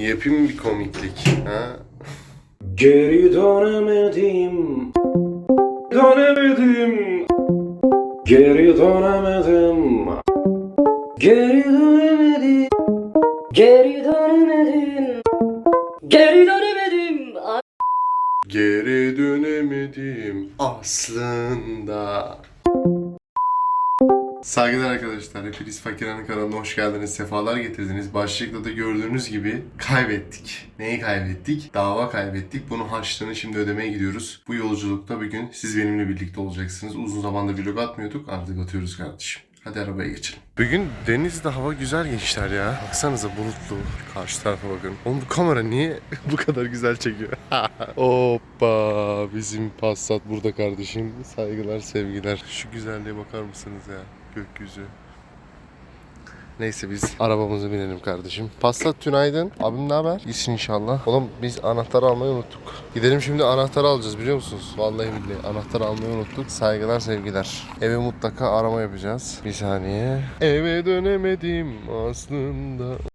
Yapayım bir komiklik. Ha? Geri dönemedim. Dönemedim. Geri dönemedim. Geri dönemedim. Geri dönemedim. Geri dönemedim. Geri dönemedim aslında. Hepiniz Fakirhan'ın kanalına hoş geldiniz. Sefalar getirdiniz. Başlıkta da gördüğünüz gibi kaybettik. Neyi kaybettik? Dava kaybettik. Bunun harçlığını şimdi ödemeye gidiyoruz. Bu yolculukta bir gün siz benimle birlikte olacaksınız. Uzun zamandır vlog atmıyorduk. Artık atıyoruz kardeşim. Hadi arabaya geçelim. Bugün denizde hava güzel gençler ya. Baksanıza bulutlu. Karşı tarafa bakın. Oğlum bu kamera niye bu kadar güzel çekiyor? Hoppa bizim Passat burada kardeşim. Saygılar sevgiler. Şu güzelliğe bakar mısınız ya? Gökyüzü. Neyse biz arabamıza binelim kardeşim. Passat tünaydın. Abim ne haber? İyisin inşallah. Oğlum biz anahtarı almayı unuttuk. Gidelim şimdi anahtarı alacağız biliyor musunuz? Vallahi billahi anahtarı almayı unuttuk. Saygılar sevgiler. Eve mutlaka arama yapacağız. Bir saniye. Eve dönemedim aslında.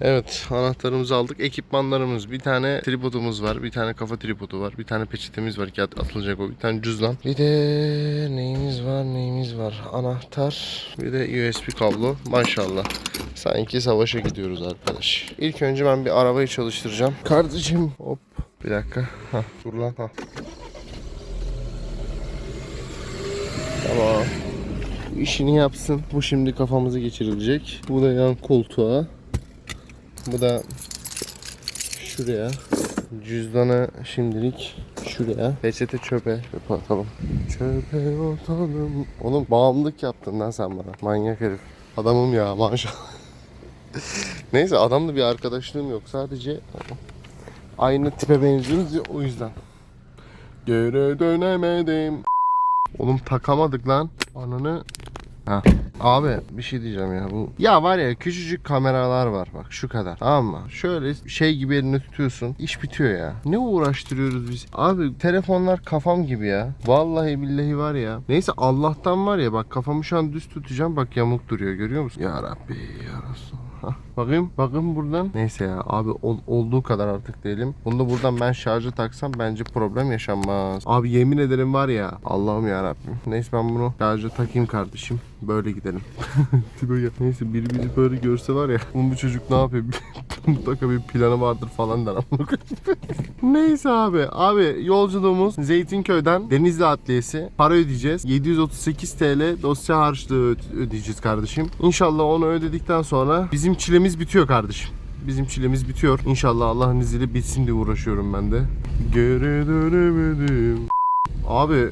Evet anahtarımızı aldık. Ekipmanlarımız bir tane tripodumuz var. Bir tane kafa tripodu var. Bir tane peçetemiz var at- atılacak o. Bir tane cüzdan. Bir de neyimiz var neyimiz var. Anahtar. Bir de USB kablo. Maşallah. Sanki savaşa gidiyoruz arkadaş. İlk önce ben bir arabayı çalıştıracağım. Kardeşim hop. Bir dakika. Hah, dur lan. Hah. Tamam. İşini yapsın. Bu şimdi kafamızı geçirilecek. Bu da yan koltuğa. Bu da şuraya. Cüzdanı şimdilik şuraya. Peçete çöpe. Çöpe atalım. Çöpe atalım. Oğlum bağımlılık yaptın lan sen bana. Manyak herif. Adamım ya maşallah. Neyse adamla bir arkadaşlığım yok. Sadece aynı tipe benziyoruz ya o yüzden. Geri dönemedim. Oğlum takamadık lan. Ananı Ha. Abi bir şey diyeceğim ya bu. Ya var ya küçücük kameralar var bak şu kadar. Tamam mı? Şöyle şey gibi elini tutuyorsun. iş bitiyor ya. Ne uğraştırıyoruz biz? Abi telefonlar kafam gibi ya. Vallahi billahi var ya. Neyse Allah'tan var ya bak kafamı şu an düz tutacağım. Bak yamuk duruyor görüyor musun? Ya Rabbi ya Resulallah. Bakayım bakın buradan. Neyse ya abi ol- olduğu kadar artık diyelim. Bunu da buradan ben şarjı taksam bence problem yaşanmaz. Abi yemin ederim var ya Allah'ım ya Rabbim. Neyse ben bunu şarjı takayım kardeşim. Böyle gidelim. Neyse biri bizi böyle görse var ya. Bu çocuk ne yapıyor? Mutlaka bir planı vardır falan der. Neyse abi. Abi yolculuğumuz Zeytinköy'den Denizli Adliyesi. Para ödeyeceğiz. 738 TL dosya harçlığı ödeyeceğiz kardeşim. İnşallah onu ödedikten sonra bizim çilemiz bitiyor kardeşim. Bizim çilemiz bitiyor. İnşallah Allah'ın izniyle bitsin diye uğraşıyorum ben de. Geri dönemedim. Abi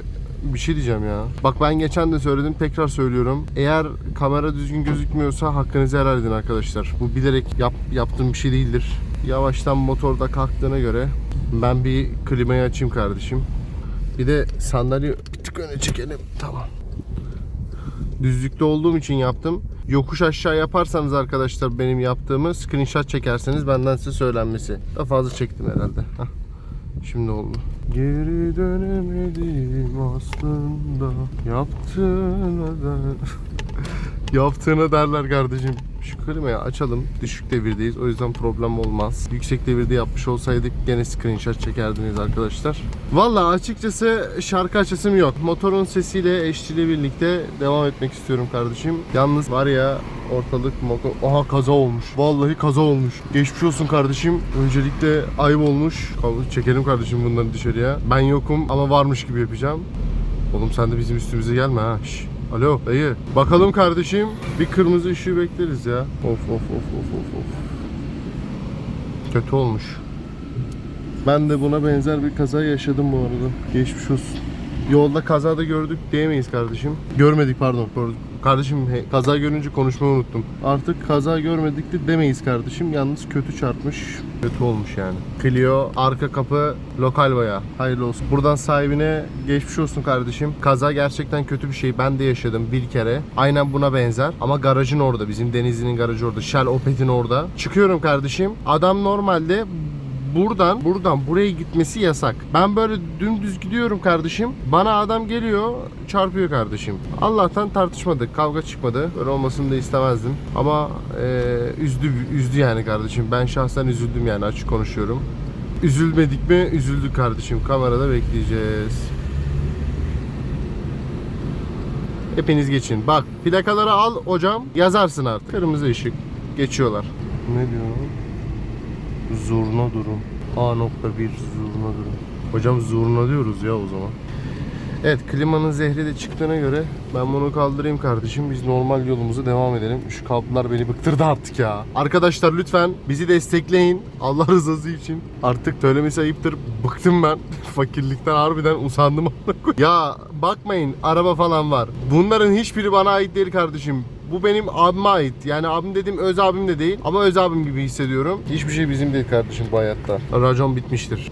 bir şey diyeceğim ya. Bak ben geçen de söyledim tekrar söylüyorum. Eğer kamera düzgün gözükmüyorsa hakkınızı helal edin arkadaşlar. Bu bilerek yap, yaptığım bir şey değildir. Yavaştan motorda kalktığına göre ben bir klimayı açayım kardeşim. Bir de sandalye bir tık öne çekelim. Tamam. Düzlükte olduğum için yaptım. Yokuş aşağı yaparsanız arkadaşlar benim yaptığımı screenshot çekerseniz benden size söylenmesi. Daha fazla çektim herhalde. Şimdi oldu. Geri dönemedim aslında yaptığına der. yaptığına derler kardeşim. Şu klimayı açalım. Düşük devirdeyiz. O yüzden problem olmaz. Yüksek devirde yapmış olsaydık gene screenshot çekerdiniz arkadaşlar. Valla açıkçası şarkı açısım yok. Motorun sesiyle eşliğiyle birlikte devam etmek istiyorum kardeşim. Yalnız var ya ortalık motor... Aha kaza olmuş. Vallahi kaza olmuş. Geçmiş olsun kardeşim. Öncelikle ayıp olmuş. Çekelim kardeşim bunları dışarıya. Ben yokum ama varmış gibi yapacağım. Oğlum sen de bizim üstümüze gelme ha. Şş. Alo dayı. Bakalım kardeşim. Bir kırmızı ışığı bekleriz ya. Of of of of of of. Kötü olmuş. Ben de buna benzer bir kaza yaşadım bu arada. Geçmiş olsun. Yolda kazada gördük diyemeyiz kardeşim. Görmedik pardon. Kardeşim kaza görünce konuşmayı unuttum. Artık kaza görmedik de demeyiz kardeşim. Yalnız kötü çarpmış. Kötü olmuş yani. Clio arka kapı lokal baya. Hayırlı olsun. Buradan sahibine geçmiş olsun kardeşim. Kaza gerçekten kötü bir şey. Ben de yaşadım bir kere. Aynen buna benzer. Ama garajın orada. Bizim Denizli'nin garajı orada. Shell Opet'in orada. Çıkıyorum kardeşim. Adam normalde buradan buradan buraya gitmesi yasak. Ben böyle dümdüz gidiyorum kardeşim. Bana adam geliyor çarpıyor kardeşim. Allah'tan tartışmadık. Kavga çıkmadı. Böyle olmasını da istemezdim. Ama e, üzdü üzdü yani kardeşim. Ben şahsen üzüldüm yani açık konuşuyorum. Üzülmedik mi? Üzüldük kardeşim. Kamerada bekleyeceğiz. Hepiniz geçin. Bak plakaları al hocam yazarsın artık. Kırmızı ışık. Geçiyorlar. Ne diyor? Zurna durum. A.1 zurna durum. Hocam zurna diyoruz ya o zaman. Evet klimanın zehri de çıktığına göre ben bunu kaldırayım kardeşim. Biz normal yolumuza devam edelim. Şu kablolar beni bıktırdı artık ya. Arkadaşlar lütfen bizi destekleyin. Allah rızası için. Artık söylemesi ayıptır. Bıktım ben. Fakirlikten harbiden usandım. ya bakmayın araba falan var. Bunların hiçbiri bana ait değil kardeşim. Bu benim abime ait. Yani abim dediğim öz abim de değil. Ama öz abim gibi hissediyorum. Hiçbir şey bizim değil kardeşim bu hayatta. Racon bitmiştir.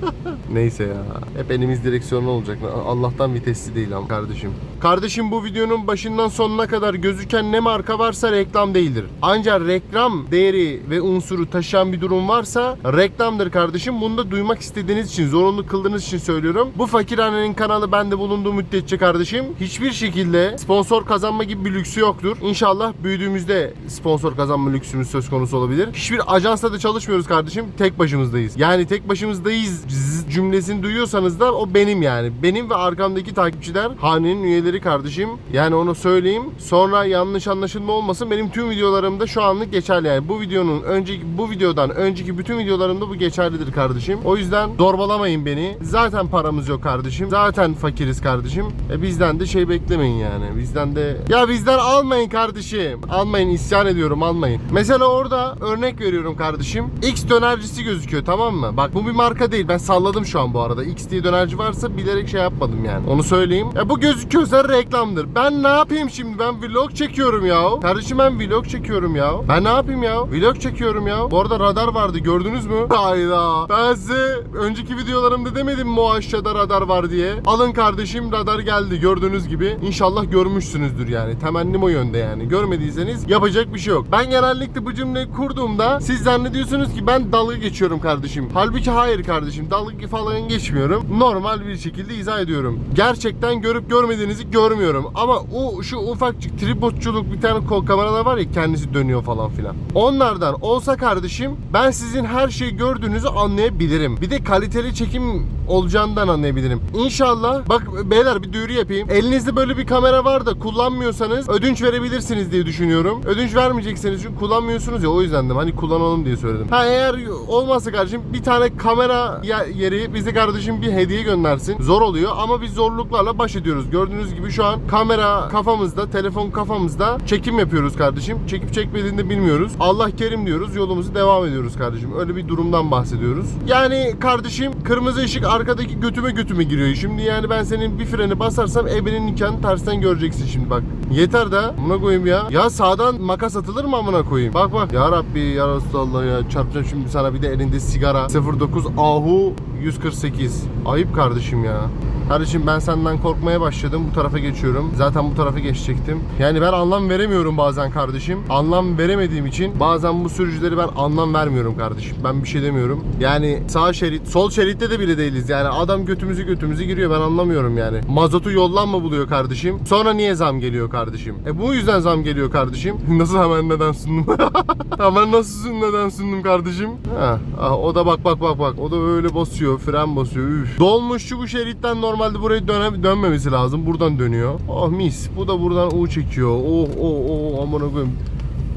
Neyse ya. Hep elimiz direksiyonlu olacak. Allah'tan vitesli değil ama kardeşim. Kardeşim bu videonun başından sonuna kadar gözüken ne marka varsa reklam değildir. Ancak reklam değeri ve unsuru taşıyan bir durum varsa reklamdır kardeşim. Bunu da duymak istediğiniz için, zorunlu kıldığınız için söylüyorum. Bu fakirhanenin kanalı bende bulunduğu müddetçe kardeşim hiçbir şekilde sponsor kazanma gibi bir lüksü yoktur. İnşallah büyüdüğümüzde sponsor kazanma lüksümüz söz konusu olabilir. Hiçbir ajansla da çalışmıyoruz kardeşim. Tek başımızdayız. Yani tek başımızdayız cümlesini duyuyorsanız da o benim yani. Benim ve arkamdaki takipçiler hanenin üyeleri kardeşim. Yani onu söyleyeyim. Sonra yanlış anlaşılma olmasın. Benim tüm videolarımda şu anlık geçerli yani. Bu videonun önceki bu videodan önceki bütün videolarımda bu geçerlidir kardeşim. O yüzden zorbalamayın beni. Zaten paramız yok kardeşim. Zaten fakiriz kardeşim. E bizden de şey beklemeyin yani. Bizden de ya bizden almayın kardeşim. Almayın isyan ediyorum almayın. Mesela orada örnek veriyorum kardeşim. X dönercisi gözüküyor tamam mı? Bak bu bir marka değil. Ben salladım şu an bu arada. X diye dönerci varsa bilerek şey yapmadım yani. Onu söyleyeyim. Ya bu gözüküyorsa reklamdır. Ben ne yapayım şimdi? Ben vlog çekiyorum ya. Kardeşim ben vlog çekiyorum ya. Ben ne yapayım ya? Vlog çekiyorum ya. Bu arada radar vardı gördünüz mü? Hayda. Ben size önceki videolarımda demedim mi o aşağıda radar var diye. Alın kardeşim radar geldi gördüğünüz gibi. İnşallah görmüşsünüzdür yani. Temennim o yönde yani. Görmediyseniz yapacak bir şey yok. Ben genellikle bu cümleyi kurduğumda siz zannediyorsunuz ki ben dalga geçiyorum kardeşim. Halbuki hayır kardeşim. Dalga falan geçmiyorum. Normal bir şekilde izah ediyorum. Gerçekten görüp görmediğinizi görmüyorum. Ama o şu ufakçık tripodçuluk bir tane kol kameralar var ya kendisi dönüyor falan filan. Onlardan olsa kardeşim ben sizin her şeyi gördüğünüzü anlayabilirim. Bir de kaliteli çekim olacağından anlayabilirim. İnşallah bak beyler bir duyuru yapayım. Elinizde böyle bir kamera var da kullanmıyorsanız ödünç verebilirsiniz diye düşünüyorum. Ödünç vermeyecekseniz çünkü kullanmıyorsunuz ya o yüzden de hani kullanalım diye söyledim. Ha eğer olmazsa kardeşim bir tane kamera ye- yeri bize kardeşim bir hediye göndersin. Zor oluyor ama biz zorluklarla baş ediyoruz. Gördüğünüz gibi şu an kamera kafamızda, telefon kafamızda çekim yapıyoruz kardeşim. Çekip çekmediğini de bilmiyoruz. Allah kerim diyoruz. Yolumuzu devam ediyoruz kardeşim. Öyle bir durumdan bahsediyoruz. Yani kardeşim kırmızı ışık arkadaki götüme götüme giriyor. Şimdi yani ben senin bir freni basarsam ebenin nikahını tersten göreceksin şimdi bak. Yeter de amına koyayım ya. Ya sağdan makas atılır mı amına koyayım? Bak bak ya Rabbi ya Resulallah ya çarpacağım şimdi sana bir de elinde sigara 09 Ahu 148. Ayıp kardeşim ya. Kardeşim ben senden korkmaya başladım. Bu tarafa geçiyorum. Zaten bu tarafa geçecektim. Yani ben anlam veremiyorum bazen kardeşim. Anlam veremediğim için bazen bu sürücüleri ben anlam vermiyorum kardeşim. Ben bir şey demiyorum. Yani sağ şerit, sol şeritte de bile değiliz. Yani adam götümüzü götümüzü giriyor. Ben anlamıyorum yani. Mazotu yoldan mı buluyor kardeşim? Sonra niye zam geliyor kardeşim? E bu yüzden zam geliyor kardeşim. Nasıl hemen neden sundum? hemen nasıl neden sundum kardeşim? Ha, ah, o da bak bak bak bak. O da öyle basıyor. Fren basıyor. Üf. Dolmuşçu bu şeritten normalde buraya döne, dönmemesi lazım. Buradan dönüyor. Oh mis. Bu da buradan U çekiyor. Oh oh oh aman koyayım.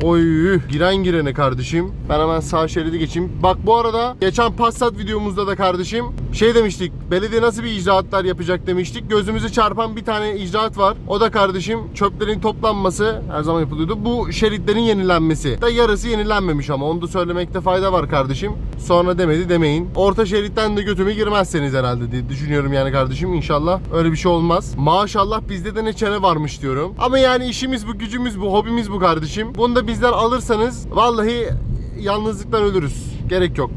Oy giren girene kardeşim. Ben hemen sağ şeridi geçeyim. Bak bu arada geçen Passat videomuzda da kardeşim şey demiştik. Belediye nasıl bir icraatlar yapacak demiştik. Gözümüzü çarpan bir tane icraat var. O da kardeşim çöplerin toplanması her zaman yapılıyordu. Bu şeritlerin yenilenmesi. Da yarısı yenilenmemiş ama onu da söylemekte fayda var kardeşim. Sonra demedi demeyin. Orta şeritten de götüme girmezseniz herhalde diye düşünüyorum yani kardeşim. İnşallah öyle bir şey olmaz. Maşallah bizde de ne çene varmış diyorum. Ama yani işimiz bu, gücümüz bu, hobimiz bu kardeşim. Bunu da bizden alırsanız vallahi yalnızlıktan ölürüz. Gerek yok.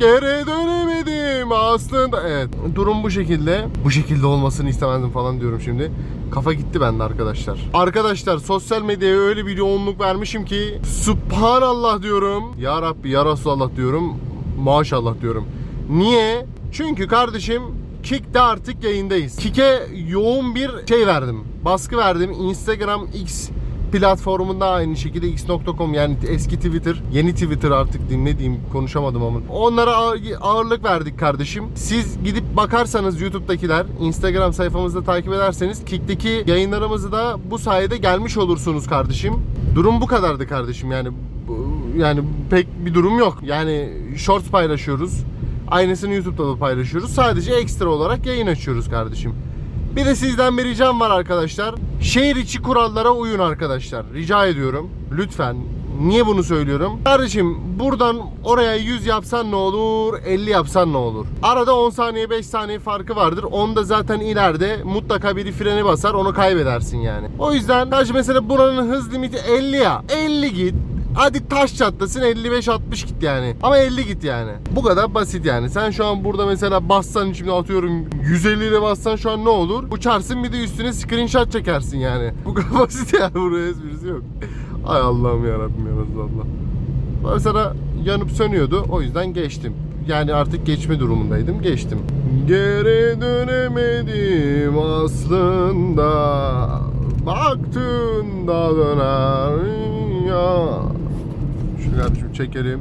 Geri dönemedim aslında. Evet durum bu şekilde. Bu şekilde olmasını istemezdim falan diyorum şimdi. Kafa gitti bende arkadaşlar. Arkadaşlar sosyal medyaya öyle bir yoğunluk vermişim ki Subhanallah diyorum. Ya Rabbi ya Resulallah diyorum. maşallah diyorum. Niye? Çünkü kardeşim Kick'te artık yayındayız. Kick'e yoğun bir şey verdim. Baskı verdim. Instagram X platformunda aynı şekilde x.com yani eski Twitter, yeni Twitter artık dinlediğim konuşamadım ama. Onlara ağır- ağırlık verdik kardeşim. Siz gidip bakarsanız YouTube'dakiler, Instagram sayfamızda takip ederseniz Kick'teki yayınlarımızı da bu sayede gelmiş olursunuz kardeşim. Durum bu kadardı kardeşim yani. Yani pek bir durum yok. Yani shorts paylaşıyoruz. Aynısını YouTube'da da paylaşıyoruz. Sadece ekstra olarak yayın açıyoruz kardeşim. Bir de sizden bir ricam var arkadaşlar. Şehir içi kurallara uyun arkadaşlar. Rica ediyorum. Lütfen. Niye bunu söylüyorum? Kardeşim buradan oraya 100 yapsan ne olur, 50 yapsan ne olur? Arada 10 saniye 5 saniye farkı vardır. Onda zaten ileride mutlaka biri freni basar onu kaybedersin yani. O yüzden sadece mesela buranın hız limiti 50 ya. 50 git. Hadi taş çatlasın 55-60 git yani. Ama 50 git yani. Bu kadar basit yani. Sen şu an burada mesela bassan şimdi atıyorum 150 ile bassan şu an ne olur? Uçarsın bir de üstüne screenshot çekersin yani. Bu kadar basit yani. Buraya esprisi yok. Ay Allah'ım yarabbim ya Resulallah. Mesela yanıp sönüyordu. O yüzden geçtim. Yani artık geçme durumundaydım. Geçtim. Geri dönemedim aslında. Baktığında döner ya. Şunu kardeşim çekerim.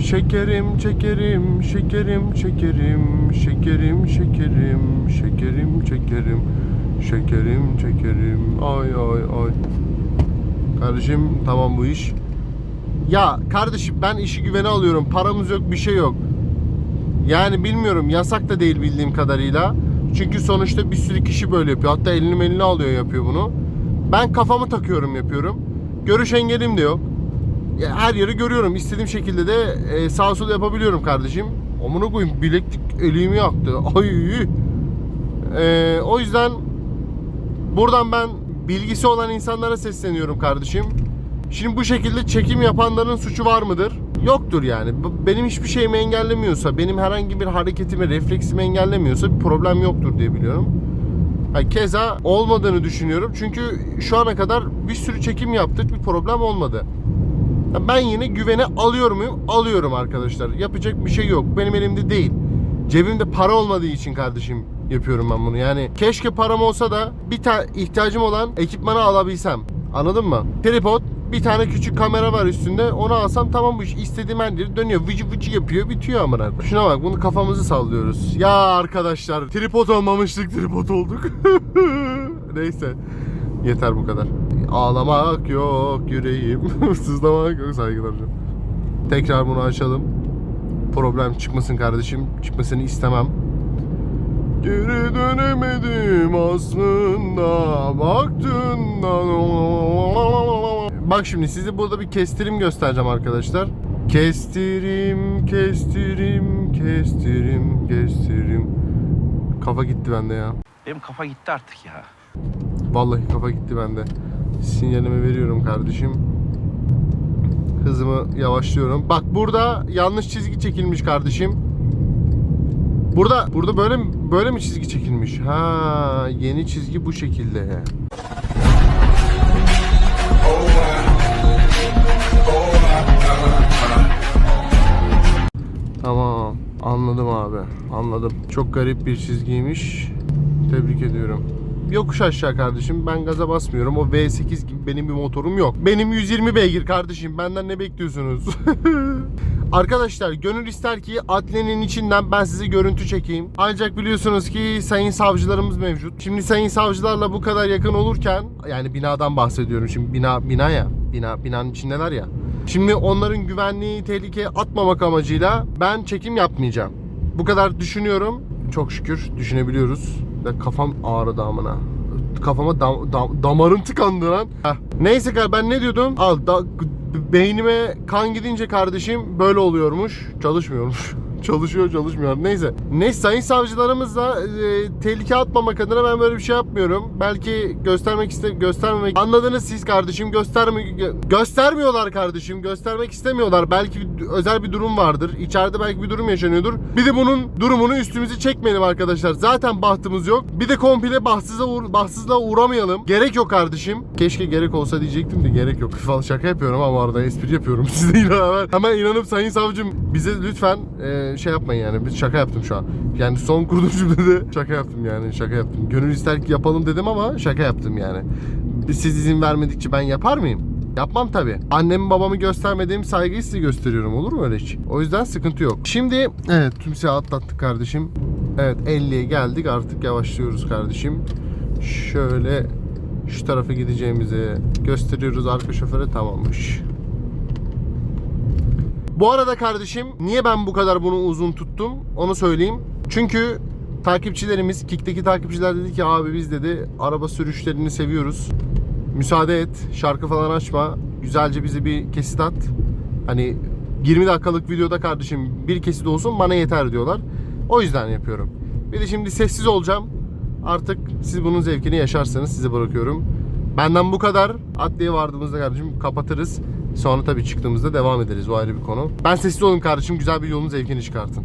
Şekerim çekerim, şekerim çekerim, şekerim şekerim, şekerim çekerim, şekerim çekerim. Ay ay ay. Kardeşim tamam bu iş. Ya kardeşim ben işi güvene alıyorum. Paramız yok bir şey yok. Yani bilmiyorum yasak da değil bildiğim kadarıyla. Çünkü sonuçta bir sürü kişi böyle yapıyor. Hatta elini melini alıyor yapıyor bunu. Ben kafamı takıyorum yapıyorum. Görüş engelim de yok. Her yeri görüyorum. İstediğim şekilde de e, sağ sol yapabiliyorum kardeşim. Amına koyayım bileklik elimi yaktı. Ay. E, o yüzden buradan ben bilgisi olan insanlara sesleniyorum kardeşim. Şimdi bu şekilde çekim yapanların suçu var mıdır? Yoktur yani. Benim hiçbir şeyimi engellemiyorsa, benim herhangi bir hareketimi, refleksimi engellemiyorsa bir problem yoktur diye biliyorum. Ha, keza olmadığını düşünüyorum. Çünkü şu ana kadar bir sürü çekim yaptık, bir problem olmadı. Ben yine güvene alıyor muyum? Alıyorum arkadaşlar. Yapacak bir şey yok. Benim elimde değil. Cebimde para olmadığı için kardeşim yapıyorum ben bunu. Yani keşke param olsa da bir tane ihtiyacım olan ekipmanı alabilsem. Anladın mı? Tripod, bir tane küçük kamera var üstünde. Onu alsam tamam bu iş istediğim her dönüyor. Vıcı vıcı yapıyor, bitiyor amına. Şuna bak bunu kafamızı sallıyoruz. Ya arkadaşlar tripod olmamıştık tripod olduk. Neyse. Yeter bu kadar. Ağlamak yok yüreğim. Sızlamak yok saygılar hocam. Tekrar bunu açalım. Problem çıkmasın kardeşim. Çıkmasını istemem. Geri dönemedim aslında baktığında Bak şimdi size burada bir kestirim göstereceğim arkadaşlar. Kestirim, kestirim, kestirim, kestirim. Kafa gitti bende ya. Benim kafa gitti artık ya. Vallahi kafa gitti bende. Sinyalimi veriyorum kardeşim. Hızımı yavaşlıyorum. Bak burada yanlış çizgi çekilmiş kardeşim. Burada burada böyle mi- böyle mi çizgi çekilmiş? Ha, yeni çizgi bu şekilde. Tamam, anladım abi. Anladım. Çok garip bir çizgiymiş. Tebrik ediyorum. Yokuş aşağı kardeşim. Ben gaza basmıyorum. O V8 gibi benim bir motorum yok. Benim 120 beygir kardeşim. Benden ne bekliyorsunuz? Arkadaşlar gönül ister ki adliyenin içinden ben size görüntü çekeyim. Ancak biliyorsunuz ki sayın savcılarımız mevcut. Şimdi sayın savcılarla bu kadar yakın olurken yani binadan bahsediyorum. Şimdi bina bina ya. Bina binanın içindeler ya. Şimdi onların güvenliği tehlikeye atmamak amacıyla ben çekim yapmayacağım. Bu kadar düşünüyorum. Çok şükür düşünebiliyoruz. Ve kafam ağrıdı amına. Kafama dam- dam- damarım tıkandı lan. Heh. Neyse ben ne diyordum? Al da, beynime kan gidince kardeşim böyle oluyormuş. Çalışmıyormuş. Çalışıyor çalışmıyor. Neyse. Neyse sayın savcılarımızla e, tehlike atmamak adına ben böyle bir şey yapmıyorum. Belki göstermek iste göstermemek. Anladınız siz kardeşim. Gösterme gö- göstermiyorlar kardeşim. Göstermek istemiyorlar. Belki bir- özel bir durum vardır. İçeride belki bir durum yaşanıyordur. Bir de bunun durumunu üstümüze çekmeyelim arkadaşlar. Zaten bahtımız yok. Bir de komple bahtsıza uğra- bahtsızlığa uğramayalım. Gerek yok kardeşim. Keşke gerek olsa diyecektim de gerek yok. Falan şaka yapıyorum ama arada espri yapıyorum. Siz de hemen, hemen inanıp sayın savcım bize lütfen e, şey yapmayın yani. Biz şaka yaptım şu an. Yani son kurduğum cümlede şaka yaptım yani. Şaka yaptım. Gönül ister ki yapalım dedim ama şaka yaptım yani. Siz izin vermedikçe ben yapar mıyım? Yapmam tabi. Annemi babamı göstermediğim saygıyı size gösteriyorum. Olur mu öyle hiç? O yüzden sıkıntı yok. Şimdi evet tümseyi atlattık kardeşim. Evet 50'ye geldik artık yavaşlıyoruz kardeşim. Şöyle şu tarafa gideceğimizi gösteriyoruz arka şoföre tamammış. Bu arada kardeşim niye ben bu kadar bunu uzun tuttum onu söyleyeyim. Çünkü takipçilerimiz, Kik'teki takipçiler dedi ki abi biz dedi araba sürüşlerini seviyoruz. Müsaade et, şarkı falan açma. Güzelce bize bir kesit at. Hani 20 dakikalık videoda kardeşim bir kesit olsun bana yeter diyorlar. O yüzden yapıyorum. Bir de şimdi sessiz olacağım. Artık siz bunun zevkini yaşarsanız size bırakıyorum. Benden bu kadar. Adliye vardığımızda kardeşim kapatırız. Sonra tabii çıktığımızda devam ederiz. O ayrı bir konu. Ben sessiz olun kardeşim. Güzel bir yolun zevkini çıkartın.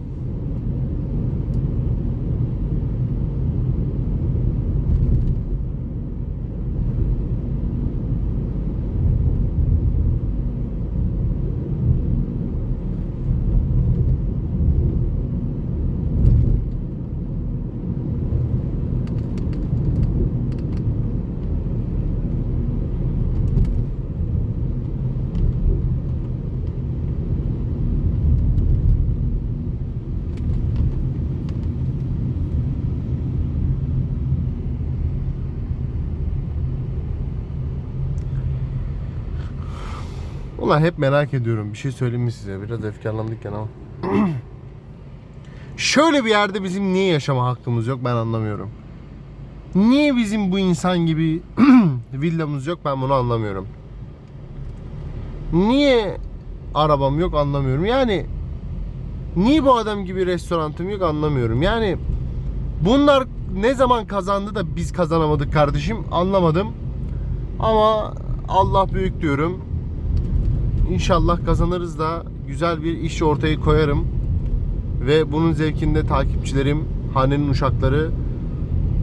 Ulan hep merak ediyorum. Bir şey söyleyeyim mi size? Biraz efkarlandık ya ama. Şöyle bir yerde bizim niye yaşama hakkımız yok ben anlamıyorum. Niye bizim bu insan gibi villamız yok ben bunu anlamıyorum. Niye arabam yok anlamıyorum. Yani niye bu adam gibi restoranım yok anlamıyorum. Yani bunlar ne zaman kazandı da biz kazanamadık kardeşim anlamadım. Ama Allah büyük diyorum. İnşallah kazanırız da güzel bir iş ortaya koyarım. Ve bunun zevkinde takipçilerim, hanenin uşakları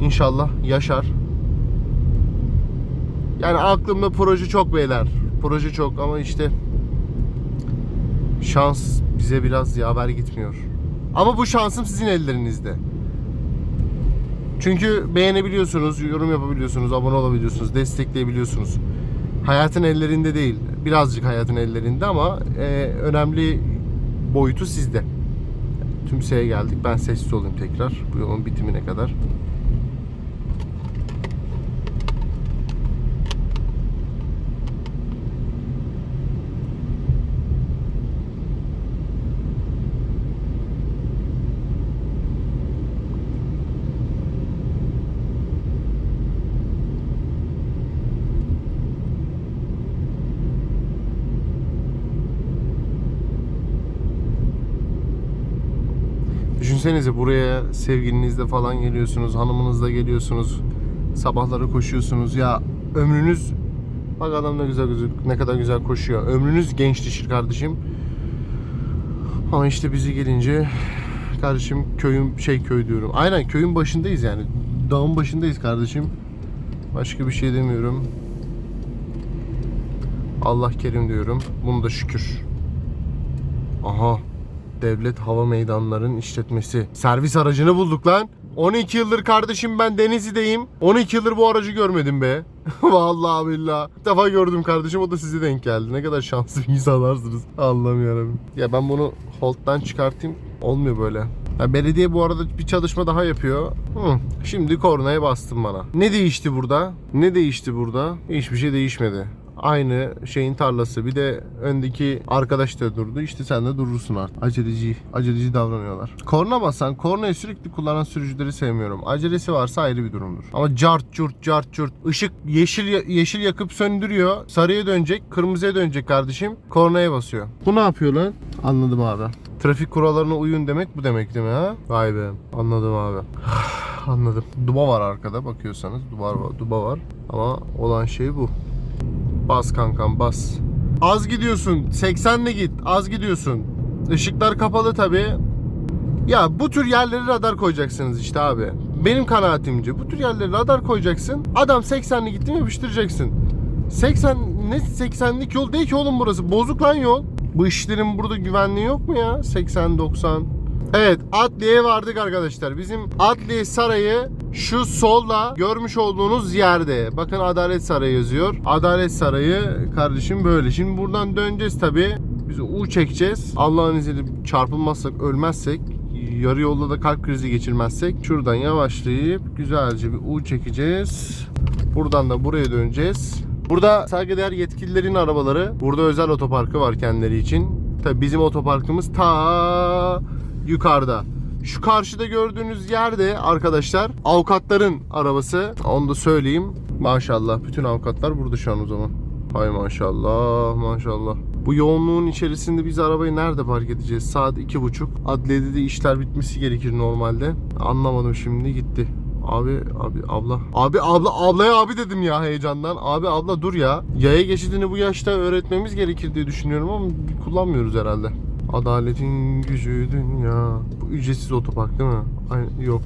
inşallah yaşar. Yani aklımda proje çok beyler. Proje çok ama işte şans bize biraz yaver gitmiyor. Ama bu şansım sizin ellerinizde. Çünkü beğenebiliyorsunuz, yorum yapabiliyorsunuz, abone olabiliyorsunuz, destekleyebiliyorsunuz. Hayatın ellerinde değil. Birazcık hayatın ellerinde ama e, önemli boyutu sizde. Tümseye geldik. Ben sessiz olayım tekrar bu yolun bitimine kadar. Düşünsenize buraya sevgilinizle falan geliyorsunuz, hanımınızla geliyorsunuz. Sabahları koşuyorsunuz. Ya ömrünüz bak adam ne güzel ne kadar güzel koşuyor. Ömrünüz gençleşir kardeşim. Ama işte bizi gelince kardeşim köyün şey köy diyorum. Aynen köyün başındayız yani. Dağın başındayız kardeşim. Başka bir şey demiyorum. Allah kerim diyorum. Bunu da şükür. Aha. Devlet Hava Meydanları'nın işletmesi. Servis aracını bulduk lan. 12 yıldır kardeşim ben Denizli'deyim. 12 yıldır bu aracı görmedim be. Vallahi billahi. Bir defa gördüm kardeşim o da size denk geldi. Ne kadar şanslı bir insanlarsınız. Allah'ım yarabbim. Ya ben bunu Holt'tan çıkartayım. Olmuyor böyle. Ya belediye bu arada bir çalışma daha yapıyor. Hı, şimdi kornaya bastım bana. Ne değişti burada? Ne değişti burada? Hiçbir şey değişmedi. Aynı şeyin tarlası. Bir de öndeki arkadaş da durdu. İşte sen de durursun artık. Aceleci, aceleci davranıyorlar. Korna basan, kornayı sürekli kullanan sürücüleri sevmiyorum. Acelesi varsa ayrı bir durumdur. Ama cart curt cart curt. Işık yeşil yeşil yakıp söndürüyor. Sarıya dönecek, kırmızıya dönecek kardeşim. Kornaya basıyor. Bu ne yapıyor lan? Anladım abi. Trafik kurallarına uyun demek bu demek değil mi ha? Vay be. Anladım abi. Anladım. Duba var arkada bakıyorsanız. Duba var, duba var. Ama olan şey bu. Bas kankam bas. Az gidiyorsun. 80'le git. Az gidiyorsun. Işıklar kapalı tabi. Ya bu tür yerlere radar koyacaksınız işte abi. Benim kanaatimce bu tür yerlere radar koyacaksın. Adam 80'li gitti mi yapıştıracaksın. 80 ne 80'lik yol değil ki oğlum burası. Bozuk lan yol. Bu işlerin burada güvenliği yok mu ya? 80 90. Evet Adliye'ye vardık arkadaşlar. Bizim Adliye Sarayı şu solda görmüş olduğunuz yerde. Bakın Adalet Sarayı yazıyor. Adalet Sarayı kardeşim böyle. Şimdi buradan döneceğiz tabi. Biz U çekeceğiz. Allah'ın izniyle çarpılmazsak, ölmezsek, yarı yolda da kalp krizi geçirmezsek şuradan yavaşlayıp güzelce bir U çekeceğiz. Buradan da buraya döneceğiz. Burada saygıdeğer yetkililerin arabaları. Burada özel otoparkı var kendileri için. Tabi bizim otoparkımız ta yukarıda. Şu karşıda gördüğünüz yerde arkadaşlar avukatların arabası. Onu da söyleyeyim. Maşallah bütün avukatlar burada şu an o zaman. Hay maşallah maşallah. Bu yoğunluğun içerisinde biz arabayı nerede park edeceğiz? Saat iki buçuk. Adliyede de işler bitmesi gerekir normalde. Anlamadım şimdi gitti. Abi abi abla. Abi abla ablaya abi dedim ya heyecandan. Abi abla dur ya. Yaya geçidini bu yaşta öğretmemiz gerekir diye düşünüyorum ama kullanmıyoruz herhalde. Adaletin gücü dünya. Bu ücretsiz otopark değil mi? Ay, yok.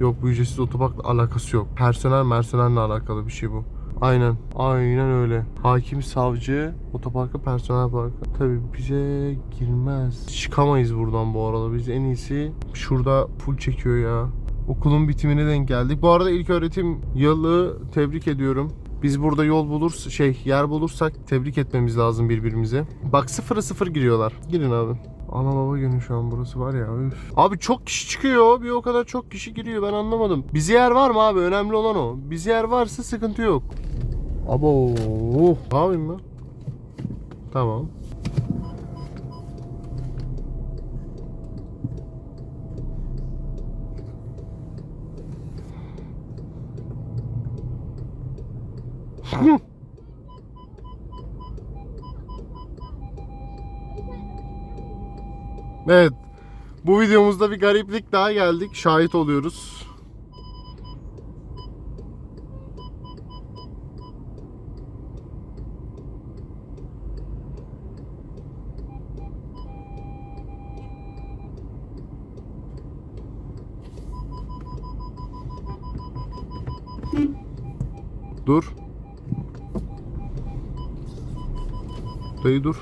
Yok bu ücretsiz otoparkla alakası yok. Personel personelle alakalı bir şey bu. Aynen. Aynen öyle. Hakim, savcı, otoparka personel parkı. Tabii bize girmez. Çıkamayız buradan bu arada. Biz en iyisi şurada full çekiyor ya. Okulun bitimine denk geldik. Bu arada ilk öğretim yılı tebrik ediyorum. Biz burada yol bulur şey yer bulursak tebrik etmemiz lazım birbirimize. Bak sıfıra sıfır giriyorlar. Girin abi. Ana baba günü şu an burası var ya. Üf. Abi çok kişi çıkıyor. Bir o kadar çok kişi giriyor. Ben anlamadım. Bizi yer var mı abi? Önemli olan o. Bizi yer varsa sıkıntı yok. Abo. Ne yapayım ben? Tamam. Evet. Bu videomuzda bir gariplik daha geldik. Şahit oluyoruz. Dur. Dayı dur.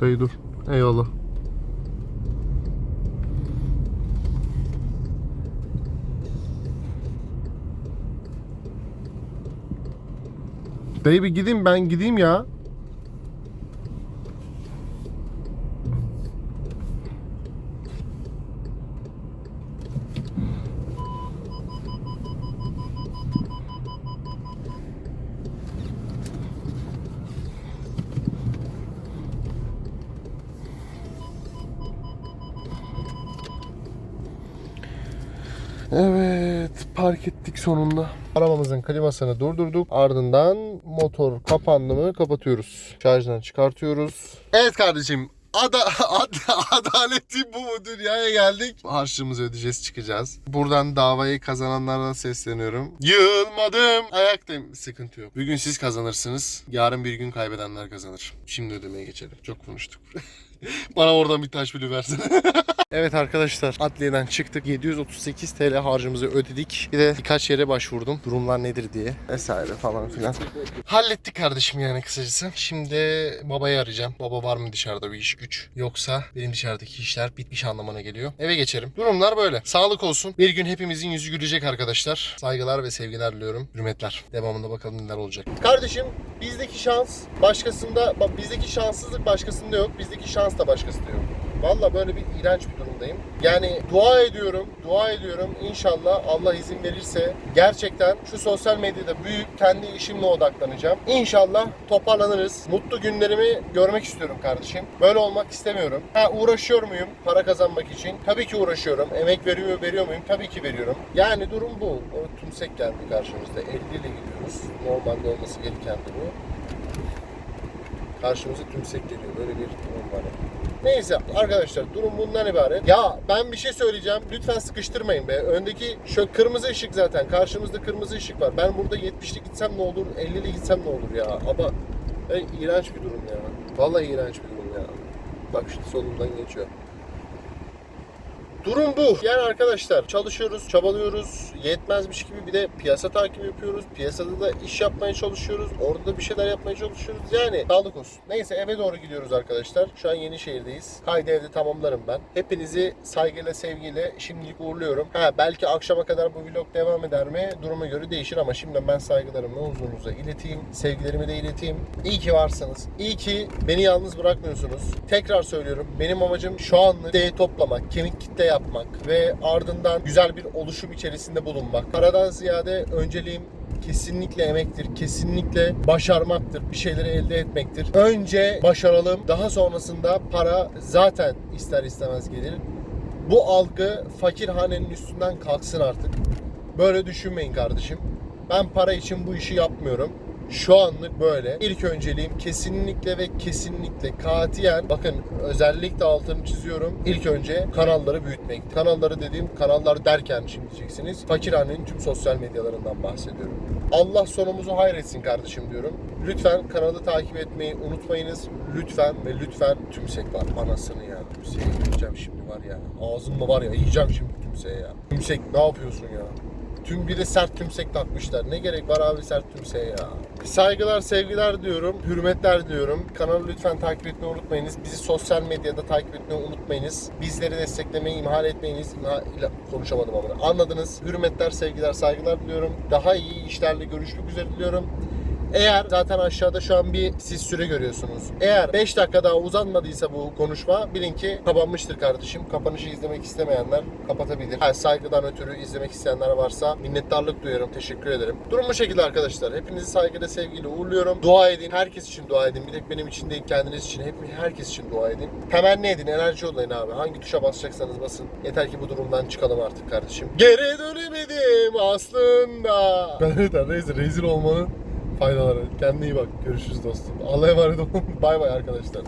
Dayı dur. Eyvallah. Dayı bir gideyim ben gideyim ya. Evet, park ettik sonunda. Arabamızın klimasını durdurduk. Ardından motor kapandı mı kapatıyoruz. Şarjdan çıkartıyoruz. Evet kardeşim. Ada, ad, adaleti bu mu? Dünyaya geldik. Harçlığımızı ödeyeceğiz çıkacağız. Buradan davayı kazananlara sesleniyorum. Yılmadım. Ayaktayım. Sıkıntı yok. Bugün siz kazanırsınız. Yarın bir gün kaybedenler kazanır. Şimdi ödemeye geçelim. Çok konuştuk. Bana oradan bir taş bülü versene. Evet arkadaşlar adliyeden çıktık. 738 TL harcımızı ödedik. Bir de birkaç yere başvurdum. Durumlar nedir diye. Vesaire falan filan. Hallettik kardeşim yani kısacası. Şimdi babayı arayacağım. Baba var mı dışarıda bir iş güç? Yoksa benim dışarıdaki işler bitmiş anlamına geliyor. Eve geçerim. Durumlar böyle. Sağlık olsun. Bir gün hepimizin yüzü gülecek arkadaşlar. Saygılar ve sevgiler diliyorum. Hürmetler. Devamında bakalım neler olacak. Kardeşim bizdeki şans başkasında bizdeki şanssızlık başkasında yok. Bizdeki şans da başkasında yok. Valla böyle bir iğrenç bir durumdayım. Yani dua ediyorum, dua ediyorum. İnşallah Allah izin verirse gerçekten şu sosyal medyada büyük kendi işimle odaklanacağım. İnşallah toparlanırız. Mutlu günlerimi görmek istiyorum kardeşim. Böyle olmak istemiyorum. Ha uğraşıyor muyum para kazanmak için? Tabii ki uğraşıyorum. Emek veriyor, veriyor muyum? Tabii ki veriyorum. Yani durum bu. O tümsek geldi karşımızda. 50 ile gidiyoruz. Normalde olması gereken bu. Karşımıza tümsek geliyor. Böyle bir durum var. Neyse arkadaşlar durum bundan ibaret. Ya ben bir şey söyleyeceğim. Lütfen sıkıştırmayın be. Öndeki şu kırmızı ışık zaten. Karşımızda kırmızı ışık var. Ben burada 70'li gitsem ne olur? 50'li gitsem ne olur ya? Ama e, iğrenç bir durum ya. Vallahi iğrenç bir durum ya. Bak işte solumdan geçiyor. Durum bu. Yani arkadaşlar çalışıyoruz, çabalıyoruz. Yetmezmiş gibi bir de piyasa takibi yapıyoruz. Piyasada da iş yapmaya çalışıyoruz. Orada da bir şeyler yapmaya çalışıyoruz. Yani sağlık olsun. Neyse eve doğru gidiyoruz arkadaşlar. Şu an Yenişehir'deyiz. Kaydı evde tamamlarım ben. Hepinizi saygıyla, sevgiyle şimdilik uğurluyorum. Ha belki akşama kadar bu vlog devam eder mi? Duruma göre değişir ama şimdiden ben saygılarımı huzurunuza ileteyim. Sevgilerimi de ileteyim. İyi ki varsınız. İyi ki beni yalnız bırakmıyorsunuz. Tekrar söylüyorum. Benim amacım şu anlık değer toplamak, kemik kitle yapmak ve ardından güzel bir oluşum içerisinde bulunmak. Paradan ziyade önceliğim kesinlikle emektir, kesinlikle başarmaktır, bir şeyleri elde etmektir. Önce başaralım, daha sonrasında para zaten ister istemez gelir. Bu algı fakirhanenin üstünden kalksın artık. Böyle düşünmeyin kardeşim. Ben para için bu işi yapmıyorum. Şu anlık böyle. İlk önceliğim kesinlikle ve kesinlikle katiyen bakın özellikle altını çiziyorum. İlk önce kanalları büyütmek. Kanalları dediğim kanallar derken şimdi diyeceksiniz. Fakirhanenin tüm sosyal medyalarından bahsediyorum. Allah sonumuzu hayretsin kardeşim diyorum. Lütfen kanalı takip etmeyi unutmayınız. Lütfen ve lütfen tümsek var. Anasını ya. Tümseği yiyeceğim şimdi var ya. Ağzımda var ya yiyeceğim şimdi tümseği ya. Tümsek ne yapıyorsun ya? Tüm bir de sert tümsek takmışlar. Ne gerek var abi sert tümseğe ya. Saygılar, sevgiler diyorum. Hürmetler diyorum. Kanalı lütfen takip etmeyi unutmayınız. Bizi sosyal medyada takip etmeyi unutmayınız. Bizleri desteklemeyi ihmal etmeyiniz. İmha, konuşamadım ama. Anladınız. Hürmetler, sevgiler, saygılar diliyorum. Daha iyi işlerle görüşmek üzere diliyorum. Eğer zaten aşağıda şu an bir siz süre görüyorsunuz. Eğer 5 dakika daha uzanmadıysa bu konuşma bilin ki kapanmıştır kardeşim. Kapanışı izlemek istemeyenler kapatabilir. Ha, saygıdan ötürü izlemek isteyenler varsa minnettarlık duyarım. Teşekkür ederim. Durum bu şekilde arkadaşlar. Hepinizi saygıyla sevgiyle uğurluyorum. Dua edin. Herkes için dua edin. Bir tek benim için değil kendiniz için. Hep herkes için dua edin. Temenni edin. Enerji olayın abi. Hangi tuşa basacaksanız basın. Yeter ki bu durumdan çıkalım artık kardeşim. Geri dönemedim aslında. Ben evet rezil, rezil olmanın faydaları. Kendine iyi bak. Görüşürüz dostum. Allah'a emanet olun. Bay bay arkadaşlar.